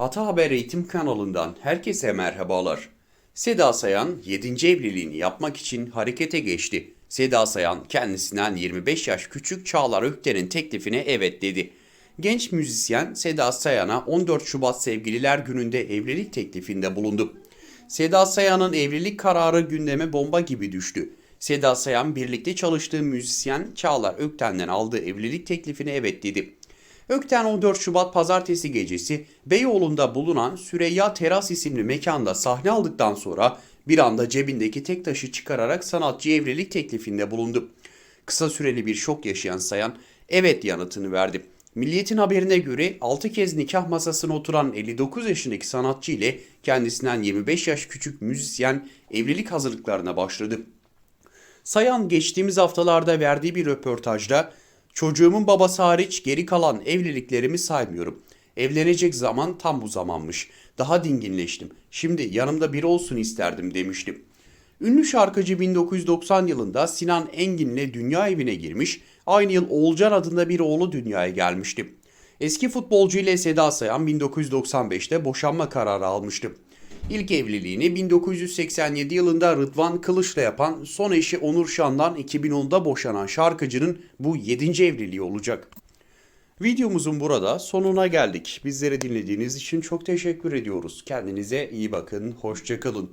Ata Haber Eğitim kanalından herkese merhabalar. Seda Sayan 7. evliliğini yapmak için harekete geçti. Seda Sayan kendisinden 25 yaş küçük Çağlar Ökten'in teklifine evet dedi. Genç müzisyen Seda Sayan'a 14 Şubat Sevgililer Günü'nde evlilik teklifinde bulundu. Seda Sayan'ın evlilik kararı gündeme bomba gibi düştü. Seda Sayan birlikte çalıştığı müzisyen Çağlar Ökten'den aldığı evlilik teklifine evet dedi. Ökten 14 Şubat pazartesi gecesi Beyoğlu'nda bulunan Süreyya Teras isimli mekanda sahne aldıktan sonra bir anda cebindeki tek taşı çıkararak sanatçı evlilik teklifinde bulundu. Kısa süreli bir şok yaşayan Sayan evet yanıtını verdi. Milliyet'in haberine göre 6 kez nikah masasına oturan 59 yaşındaki sanatçı ile kendisinden 25 yaş küçük müzisyen evlilik hazırlıklarına başladı. Sayan geçtiğimiz haftalarda verdiği bir röportajda çocuğumun babası hariç geri kalan evliliklerimi saymıyorum. Evlenecek zaman tam bu zamanmış. Daha dinginleştim. Şimdi yanımda biri olsun isterdim demiştim. Ünlü şarkıcı 1990 yılında Sinan Engin'le dünya evine girmiş, aynı yıl Oğulcan adında bir oğlu dünyaya gelmişti. Eski futbolcu ile Seda Sayan 1995'te boşanma kararı almıştı. İlk evliliğini 1987 yılında Rıdvan Kılıç'la yapan son eşi Onur Şan'dan 2010'da boşanan şarkıcının bu 7. evliliği olacak. Videomuzun burada sonuna geldik. Bizleri dinlediğiniz için çok teşekkür ediyoruz. Kendinize iyi bakın, hoşçakalın.